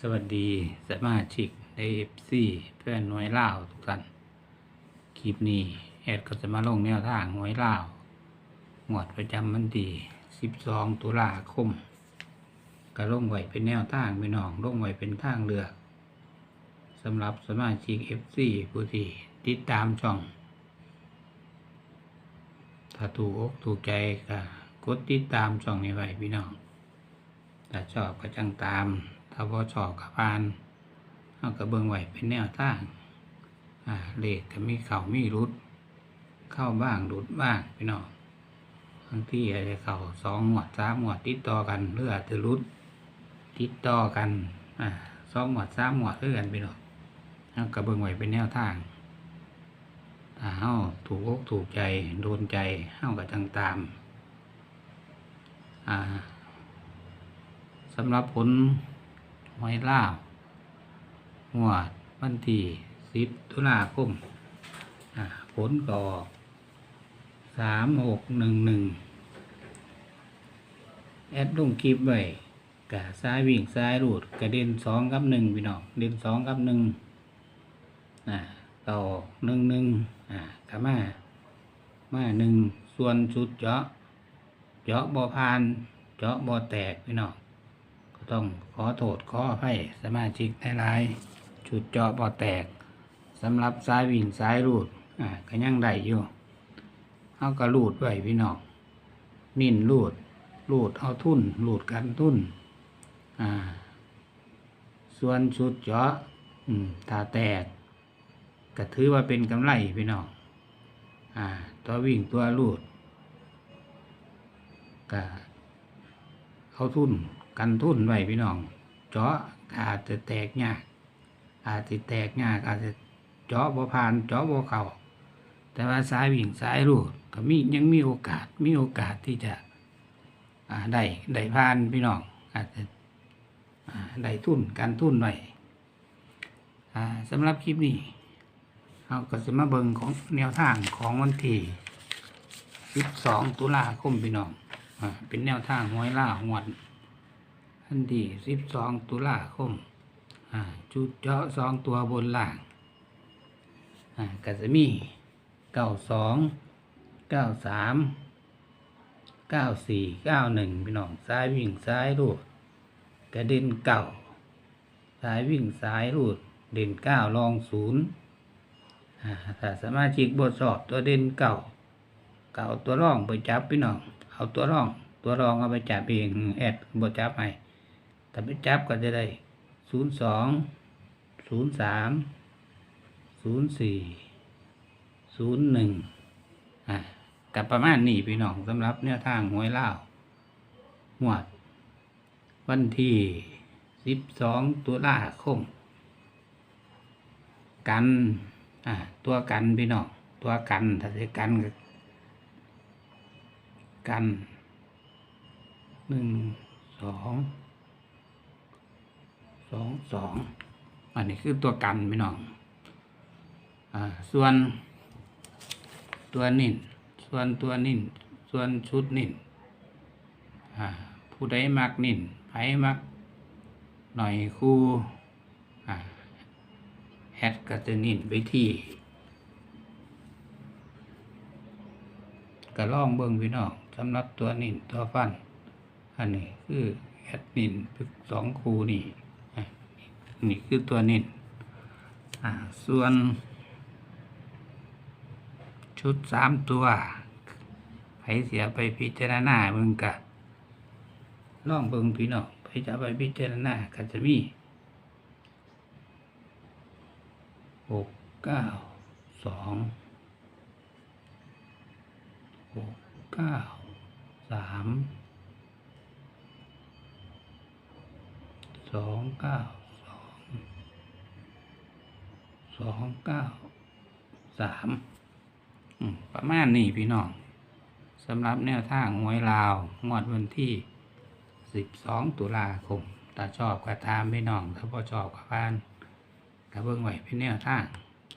สวัสดีสมาชิกในเอฟซีเพื่อนหน่วยล่าทุกท่านคลิปนี้แอดก็จะมาลงแนวทางหน่วยล่าหมวดประจำวันที่12 ตุลาคมก็ลงไว้เป็นแนวทางพี่น้องลงไว้เป็นทางเลือกสำหรับสมาชิก FC ผู้ที่ติดตามช่อง ถ้าถูกอกถูกใจก็กดติดตามช่องนี้ไว้พี่น้องถ้าชอบก็จังตาม ถ้าพอชอบก็ผ่านเอากระเบื้องไหวเป็นแนวทางอ่าเลขก็มีเข่ามีรุด เข้าบ้างรุดบ้างพี่น้องบางที่อาจจะเข่าสองหมวดสามหมวดติดต่อกันหรืออาจจะรุดติดต่อกันอ่าสองหมวดสามหมวดเพื่อกันพี่น้องเอากระเบื้องไหวเป็นแนวทางถ้าเฮาถูกอกถูกใจโดนใจเฮาก็จังตามอ่าสำหรับผล หวยล่าวงวดวันที่สิบตุลาคมผลก็ออกสามหกหนึ่งหนึ่งแอดลงคลิปไว้กะซ้ายวิ่งซ้ายรูดกระเด็นสองกับหนึ่งพี่น้องเด่นสองกับหนึ่งอ่าต่อหนึ่งหนึ่งอ่ากะมามาหนึ่งส่วนชุดเจาะเจาะบ่อพาน เจาะบ่อแตกพี่น้องก็ ต้องขอโทษขออภัยสมาชิกหลายๆชุดเจาะบ่อแตกสำหรับสายวิ่งสายรูดอ่าก็ยังได้อยู่เอาก็รูดไว้พี่น้องนิ่นรูดรูดเอาทุ่นรูดกันทุ่นอ่า ส่วนชุดเจาะอืมถ้าแตกก็ถือว่าเป็นกำไรพี่น้องอ่า ตัววิ่งตัวรูดก็เอาทุ่น กันทุนไว้พี่น้องเจาะอาจจะแตกยากอาจจะแตกยากอาจจะเจาะบ่ผ่านเจาะบ่เข้าแต่ว่าสายวิ่งสายรูดก็มียังมีโอกาสมีโอกาสที่จะได้ได้ผ่านพี่น้องอาจจะได้ทุนกันทุนไว้อ่าสำหรับคลิปนี้เราก็จะมาเบิ่งของแนวทางของวันที่12ตุลาคมพี่น้องอเป็นแนวทางหวยล่าหวด อันที่12ตุลาคมจุดเจาะสองตัวบนล่างอ่าก็จะมี92 93 94 91พี่น้องซ้ายวิ่งซ้ายรูดกระเด็นเก่าซ้ายวิ่งซ้ายรูดเด่นเก้าลองศูนย์ถ้าสมาชิกบทสอบตัวเด่นเก่า เก็เอาตัวร่องไปจับพี่น้อง เอาตัวร่อง ตัวรองเอาไปจับเองแอดบทจับให้ แต่ไปจับก็จะได้ศูนย์สองศูนย์สามศูนย์สี่ศูนย์หนึ่งอะกับประมาณนี้พี่น้องสำหรับแนวทางหวยเล่าวหวด วันที่สิบสองตุลาคมกันอ่าตัวกันพี่น้องตัวกันถ้าจะกันกันหนึ่งสอง องสองอันนี้คือตัวกันพี่น้องอ่าส่วน ตัวนิ่นส่วนตัวนิ่นส่วนชุดนิ่นอ่าผู้ใดมักนิ่นไผมักหน่อยคู่อ่าแอดก็จะนิ่นไปที่ก็ล่องเบิ่งพี่น้องสำหรับตัวนินตัวฟัน อันนี้คือแอดนินพึกสองคูนี่ นี่คือตัวนินส่วน ชุดสามตัวไผเสียไปพิจารณาเบิ่งกะล่องเบิ่งพี่น้องไผจะไปพิจารณาก็จะมีหกเก้าสองหกเก้าสามสองเก้า สองเก้าสามประมาณนี้พี่น้องสำหรับแนวทางหวยลาวงวดวันที่สิบสองตุลาคมถ้าชอบก็ตามพี่น้อง ถ้าพอชอบก็พานก็เบิ่งไหว้เป็นแนวทาง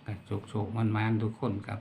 ก็โชคๆมันมาทุกคนครับ